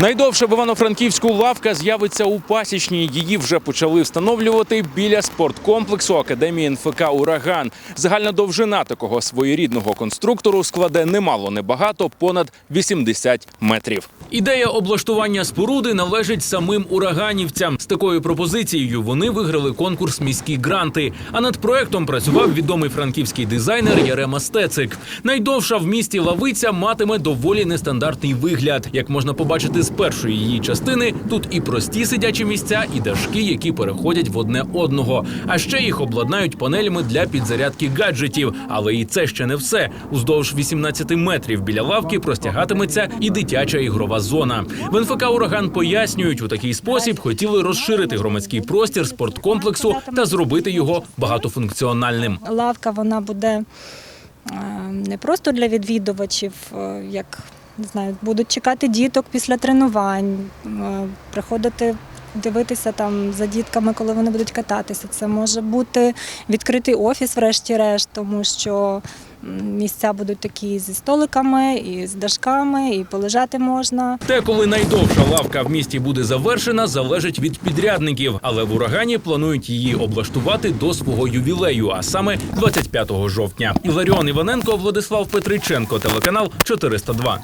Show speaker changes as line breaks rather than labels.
Найдовша в Івано-Франківську лавка з'явиться у пасічній. Її вже почали встановлювати біля спорткомплексу Академії НФК Ураган. Загальна довжина такого своєрідного конструктору складе немало небагато понад 80 метрів. Ідея облаштування споруди належить самим ураганівцям. З такою пропозицією вони виграли конкурс міські гранти. А над проектом працював відомий франківський дизайнер Ярема Стецик. Найдовша в місті лавиця матиме доволі нестандартний вигляд. Як можна побачити з першої її частини, тут і прості сидячі місця, і дашки, які переходять в одне одного. А ще їх обладнають панелями для підзарядки гаджетів. Але і це ще не все. Уздовж 18 метрів біля лавки простягатиметься і дитяча ігрова зона. В НФК Ураган пояснюють, у такий спосіб хотіли розширити громадський простір спорткомплексу та зробити його багатофункціональним.
Лавка вона буде е, не просто для відвідувачів, е, як не знаю, будуть чекати діток після тренувань, е, приходити. Дивитися там за дітками, коли вони будуть кататися. Це може бути відкритий офіс, врешті-решт, тому що місця будуть такі зі столиками, і з дашками, і полежати можна.
Те, коли найдовша лавка в місті буде завершена, залежить від підрядників. Але в урагані планують її облаштувати до свого ювілею, а саме 25 жовтня. Іларіон Іваненко, Владислав Петриченко, телеканал 402.